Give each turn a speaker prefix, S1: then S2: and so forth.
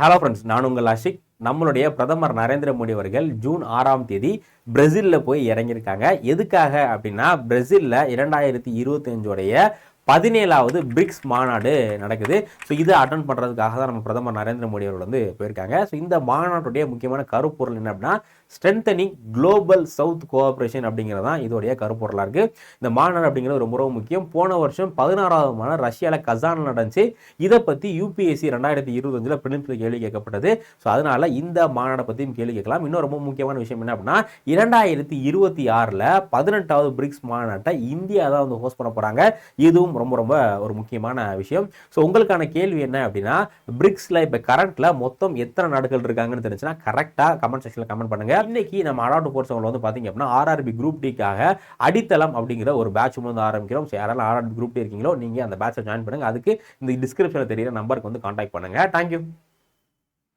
S1: Hello friends நான் உங்கள் அஷிக். நம்மளுடைய பிரதமர் நரேந்திர மோடி அவர்கள் ஜூன் ஆறாம் தேதி பிரேசிலில் போய் இறங்கியிருக்காங்க. எதுக்காக அப்படின்னா பிரேசிலில் இரண்டாயிரத்தி இருபத்தஞ்சோடைய பதினேழாவது பிரிக்ஸ் மாநாடு நடக்குது. ஸோ இதை அட்டன் பண்ணுறதுக்காக தான் நம்ம பிரதமர் நரேந்திர மோடி அவர்கள் வந்து போயிருக்காங்க. ஸோ இந்த மாநாட்டுடைய முக்கியமான கருப்பொருள் என்ன அப்படின்னா ஸ்ட்ரென்தனிங் குளோபல் சவுத் கோஆப்ரேஷன் அப்படிங்கிறது தான் இதோடைய கருப்பொருளாக இருக்குது இந்த மாநாடு அப்படிங்கிறது ரொம்ப ரொம்ப முக்கியம். போன வருஷம் பதினாறாவது மாநாடு ரஷ்யாவில் கசானில் நடந்துச்சு. இதை பற்றி யூபிஎஸ்சி ரெண்டாயிரத்தி இருபத்தஞ்சில் பிரின்சிபல் கேள்வி கேட்கப்பட்டது. ஸோ அதனால் இந்த மாநாடை பற்றியும் கேள்வி கேட்கலாம். இன்னும் ரொம்ப முக்கியமான விஷயம் என்ன அப்படின்னா இரண்டாயிரத்தி இருபத்தி ஆறில் பதினெட்டாவது பிரிக்ஸ் மாநாட்டை இந்தியா தான் வந்து ஹோஸ்ட் பண்ண போகிறாங்க இதுவும் ரொம்ப ரொம்ப ஒரு முக்கியமான விஷயம். ஸோ உங்களுக்கான கேள்வி என்ன அப்படின்னா பிரிக்ஸில் இப்போ கரண்ட்டில் மொத்தம் எத்தனை நாடுகள் இருக்காங்கன்னு தெரிஞ்சுன்னா கரெக்டாக கமெண்ட் செக்ஷனில் கமெண்ட் பண்ணுங்க. இன்னைக்கு நம்ம அடாட்டு கோர்ஸ் வந்து பார்த்தீங்க அப்படின்னா ஆர்ஆர்பி குரூப் டிக்காக அடித்தளம் அப்படிங்கிற ஒரு பேட்ச் வந்து ஆரம்பிக்கிறோம். ஸோ யாராலும் ஆர்ஆர்பி குரூப் டி இருக்கீங்களோ நீங்கள் அந்த பேட்சை ஜாயின் பண்ணுங்க. அதுக்கு இந்த டிஸ்கிரிப்ஷனில் தெரியிற நம்பருக்கு வந்து காண்டாக்ட் பண்ணுங்க. தேங்க்யூ